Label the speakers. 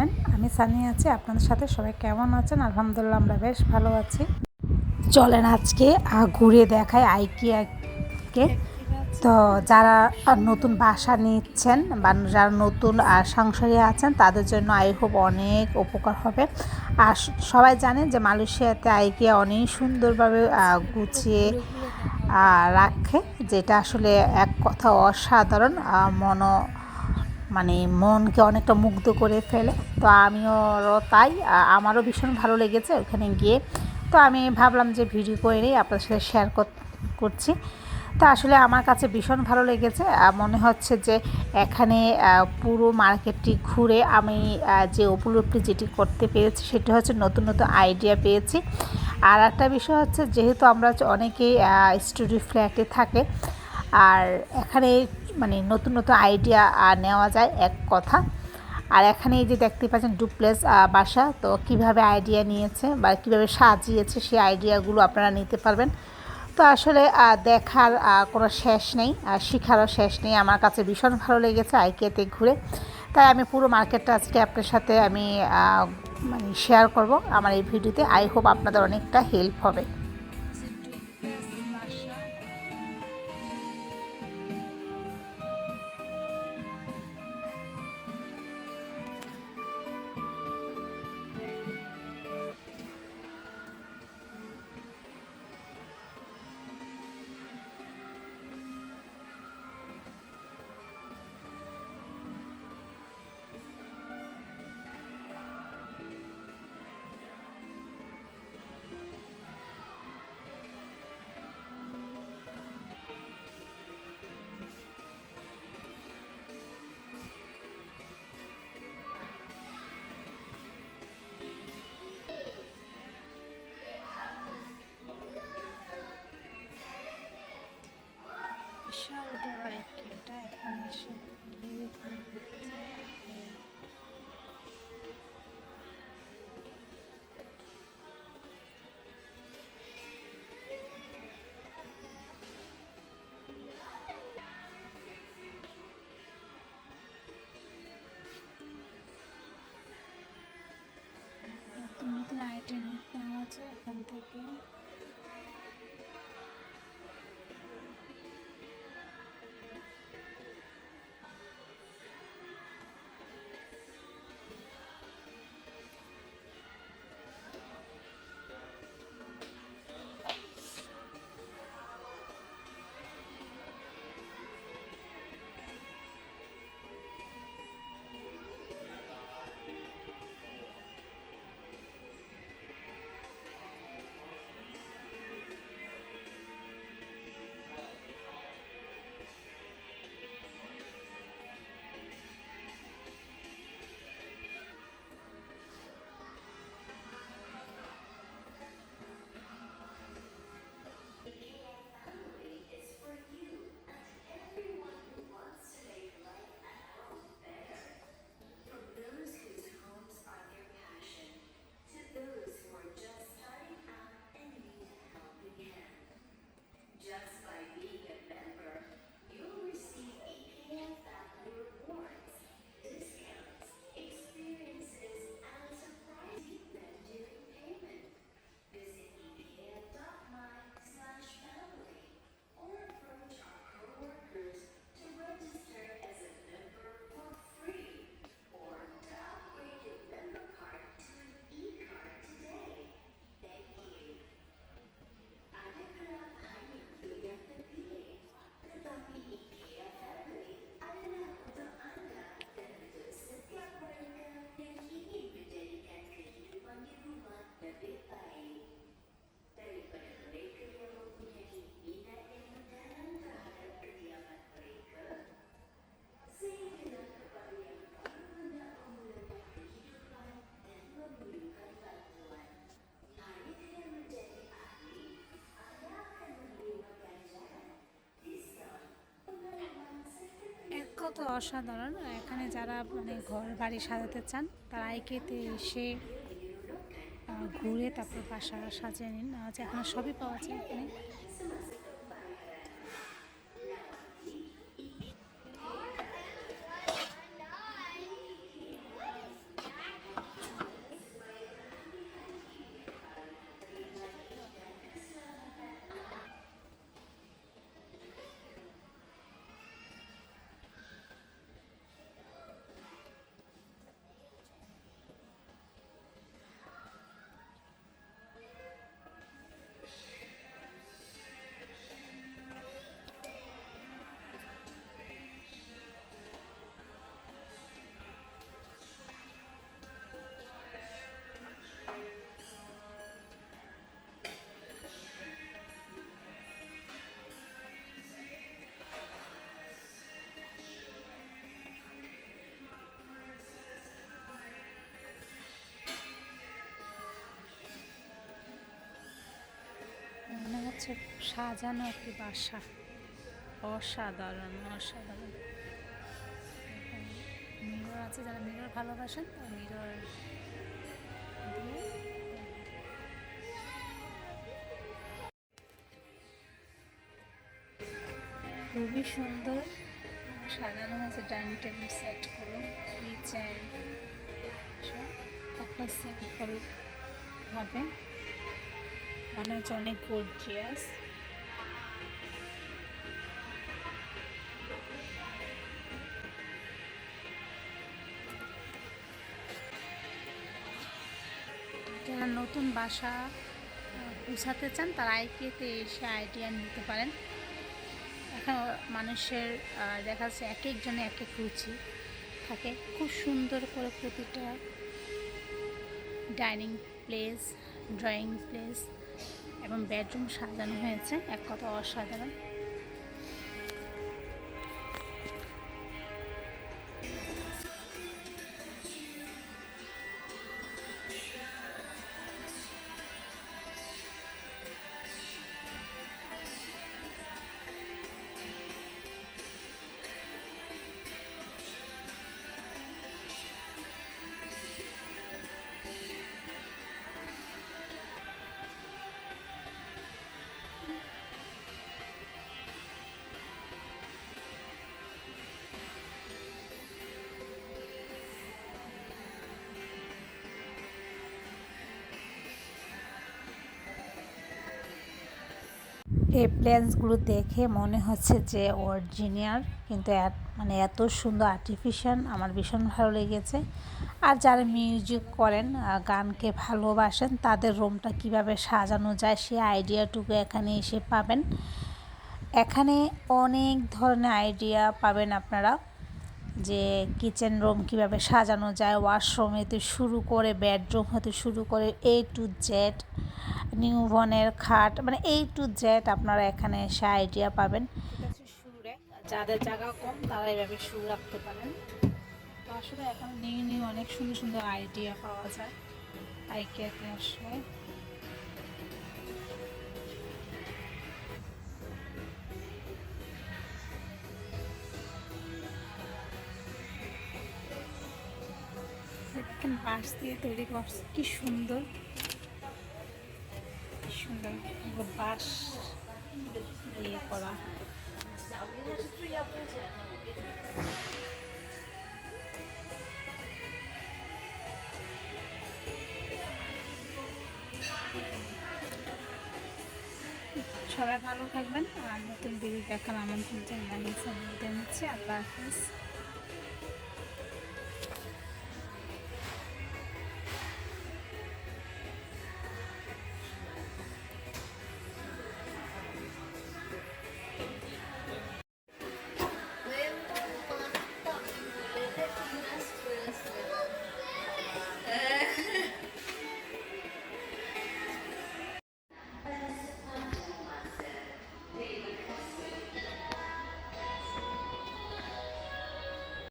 Speaker 1: Channel আমি সানি আছি আপনাদের সাথে সবাই কেমন আছেন? আলহামদুলিল্লাহ আমরা বেশ ভালো আছি। চলেন আজকে ঘুরে দেখাই আইকিয়াকে। তো যারা নতুন বাসা নিচ্ছেন বা যারা নতুন আহ, সংসারে আছেন তাদের জন্য আই হোপ অনেক উপকার হবে। আর সবাই জানেন যে মালয়েশিয়াতে আইকিয়া অনেক সুন্দরভাবে গুছিয়ে রাখে যেটা আসলে এক কথা অসাধারণ মন মানে মনকে অনেকটা মুগ্ধ করে ফেলে। তো আমিও তাই আমারও ভীষণ ভালো লেগেছে ওখানে গিয়ে। তো আমি ভাবলাম যে ভিডিও করে নিই আপনার সাথে শেয়ার করছি। তো আসলে আমার কাছে ভীষণ ভালো লেগেছে মনে হচ্ছে যে এখানে পুরো মার্কেটটি ঘুরে আমি যে উপলব্ধি যেটি করতে পেরেছি সেটা হচ্ছে নতুন নতুন আইডিয়া পেয়েছি। আর একটা বিষয় হচ্ছে যেহেতু আমরা অনেকেই স্টুডিও ফ্ল্যাটে থাকে আর এখানে মানে নতুন নতুন আইডিয়া নেওয়া যায় এক কথা। আর এখানে এই যে দেখতে পাচ্ছেন ডুপ্লেস বাসা, তো কীভাবে আইডিয়া নিয়েছে বা কীভাবে সাজিয়েছে সেই আইডিয়াগুলো আপনারা নিতে পারবেন। তো আসলে দেখার কোনো শেষ নেই আর শেখারও শেষ নেই। আমার কাছে ভীষণ ভালো লেগেছে আইকিয়াতে ঘুরে। তাই আমি পুরো মার্কেটটা আজকে আপনার সাথে আমি মানে শেয়ার করব আমার এই ভিডিওতে আই হোপ আপনাদের অনেকটা হেল্প হবে।
Speaker 2: I
Speaker 1: see. কথা অসাধারণ। এখানে যারা মানে ঘর বাড়ি সাজাতে চান, তারা আইকেতে এসে ঘুরে তারপর বাসা সাজিয়ে নিন। এখানে সবই পাওয়া যায় এখানে। হচ্ছে সাজানো একটি বাসা। অসাধারণ অসাধারণ। মিরর আছে, যারা মিরর ভালোবাসেন মিরর খুবই সুন্দর সাজানো হয়েছে, ডাইনিং টেবিল সেট করে কিচেন একটা সিম্পল ভাবে মনে হচ্ছে অনেক গর্জিয়াস যারা নতুন বাসা গুছাতে চান, তারা আইকিতে এসে আইডিয়া নিতে পারেন। এখন মানুষের দেখা যাচ্ছে এক একজনে এক এক রুচি থাকে। খুব সুন্দর করে প্রতিটা ডাইনিং প্লেস ড্রয়িং প্লেস এবং বেডরুম সাজানো হয়েছে এক কথা অসাধারণ। এই প্লেন্সগুলো দেখে মনে হচ্ছে যে অরিজিনাল, কিন্তু মানে এত সুন্দর আর্টিফিশিয়াল আমার ভীষণ ভালো লেগেছে। আর যারা মিউজিক করেন গানকে ভালোবাসেন, তাদের রুমটা কীভাবে সাজানো যায় সেই আইডিয়াটুকু এখানে এসে পাবেন। এখানে অনেক ধরনের আইডিয়া পাবেন আপনারা, যে কিচেন রুম কীভাবে সাজানো যায় ওয়াশরুম হতে শুরু করে বেডরুম হতে শুরু করে এ টু জেড নিউবনের খাট মানে এই টু জেড আপনারা এখানে এসে আইডিয়া পাবেন। যাদের জায়গা কম তারা এভাবে শু রাখতে পারেন। আসলে এখন নিউ নিউ অনেক সুন্দর সুন্দর আইডিয়া পাওয়া যায়। আইকিয়াতে আসলে। বাঁশ দিয়ে তৈরি করছে, কি সুন্দর। সুন্দর বাঁশ দিয়ে করা। সবাই ভালো থাকবেন, আর নতুন ভিডিও দেখার আমন্ত্রণ জানাচ্ছি আল্লাহ হাফিজ।